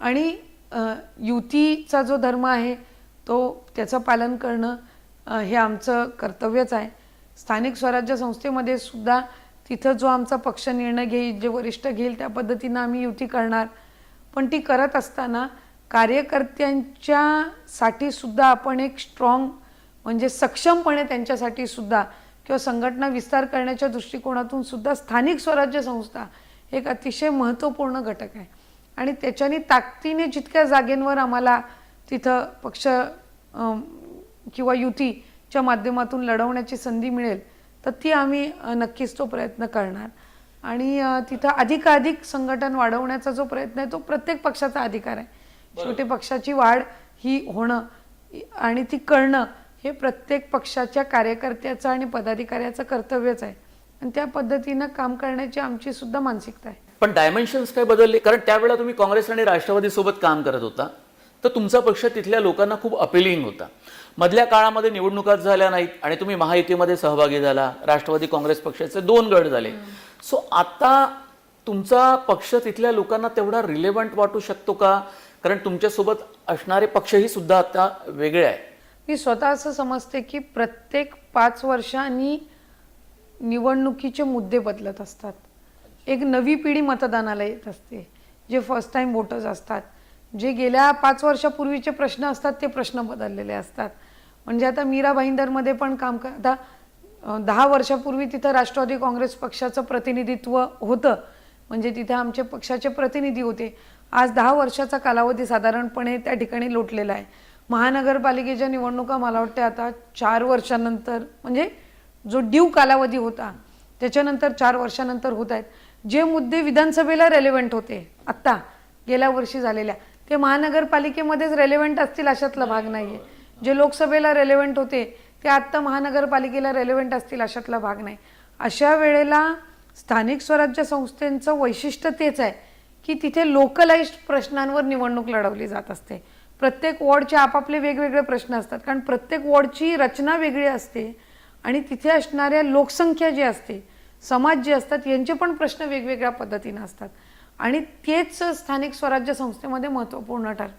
आणि युतीचा जो धर्म आहे तो त्याचं पालन करणं हे आमचं कर्तव्यच आहे. स्थानिक स्वराज्य संस्थेमध्ये सुद्धा तिथं जो आमचा पक्ष निर्णय घेईल जे वरिष्ठ घेईल त्या पद्धतीनं आम्ही युती करणार. पण ती करत असताना कार्यकर्त्यांच्यासाठी सुद्धा आपण एक स्ट्रॉंग म्हणजे सक्षमपणे त्यांच्यासाठी सुद्धा किंवा संघटना विस्तार करण्याच्या दृष्टिकोनातून सुद्धा स्थानिक स्वराज्य संस्था एक अतिशय महत्त्वपूर्ण घटक आहे. आणि त्याच्याने ताकदीने जितक्या जागेंवर आम्हाला तिथं पक्ष किंवा युतीच्या माध्यमातून लढवण्याची संधी मिळेल तर ती आम्ही नक्कीच तो प्रयत्न करणार. आणि तिथं अधिकाधिक संघटन वाढवण्याचा जो प्रयत्न आहे तो प्रत्येक पक्षाचा अधिकार आहे. शेवटी पक्षाची वाढ ही होणं आणि ती करणं हे प्रत्येक पक्षाच्या कार्यकर्त्याचं आणि पदाधिकाऱ्याचं कर्तव्यच आहे. आणि त्या पद्धतीनं काम करण्याची आमची सुद्धा मानसिकता आहे. पण डायमेन्शन्स काय बदलले? कारण त्यावेळेला तुम्ही काँग्रेस आणि राष्ट्रवादी सोबत काम करत होता. तर तुमचा पक्ष तिथल्या लोकांना खूप अपिलिंग होता. मधल्या काळामध्ये निवडणुका झाल्या नाहीत आणि तुम्ही महायुतीमध्ये सहभागी झाला. राष्ट्रवादी काँग्रेस पक्षाचे दोन गट झाले. सो आता तुमचा पक्ष तिथल्या लोकांना तेवढा रिलेव्हंट वाटू शकतो का? कारण तुमच्यासोबत असणारे पक्षही सुद्धा आता वेगळे आहे मी स्वतः असं समजते की प्रत्येक पाच वर्षांनी निवडणुकीचे मुद्दे बदलत असतात. एक नवी पिढी मतदानाला येत असते जे फर्स्ट टाइम वोटर्स असतात जे गेल्या पाच वर्षापूर्वीचे प्रश्न असतात ते प्रश्न बदललेले असतात. म्हणजे आता मीरा भाईंदरमध्ये पण काम कर आता दहा वर्षापूर्वी तिथं राष्ट्रवादी काँग्रेस पक्षाचं प्रतिनिधित्व होतं. म्हणजे तिथे आमचे पक्षाचे प्रतिनिधी होते. आज दहा वर्षाचा कालावधी साधारणपणे त्या ठिकाणी लोटलेला आहे. महानगरपालिकेच्या निवडणुका मला वाटते आता चार वर्षानंतर म्हणजे जो ड्यू कालावधी होता त्याच्यानंतर चार वर्षानंतर होत आहेत. जे मुद्दे विधानसभेला रेलेव्हंट होते आत्ता गेल्या वर्षी झालेल्या ते महानगरपालिकेमध्येच रेलेव्हंट असतील अशातला भाग नाही आहे जे लोकसभेला रेलेव्हंट होते ते आत्ता महानगरपालिकेला रेलेव्हंट असतील अशातला भाग नाही. अशा वेळेला स्थानिक स्वराज्य संस्थेचं वैशिष्ट्य तेच आहे की तिथे लोकलाइज्ड प्रश्नांवर निवडणूक लढवली जात असते. प्रत्येक वॉर्डचे आपापले वेगवेगळे प्रश्न असतात कारण प्रत्येक वॉर्डची रचना वेगळी असते आणि तिथे असणाऱ्या लोकसंख्या जी असते समाज जे असतात यांचे पण प्रश्न वेगवेगळ्या पद्धतीनं असतात. आणि तेच स्थानिक स्वराज्य संस्थेमध्ये महत्त्वपूर्ण ठरतात.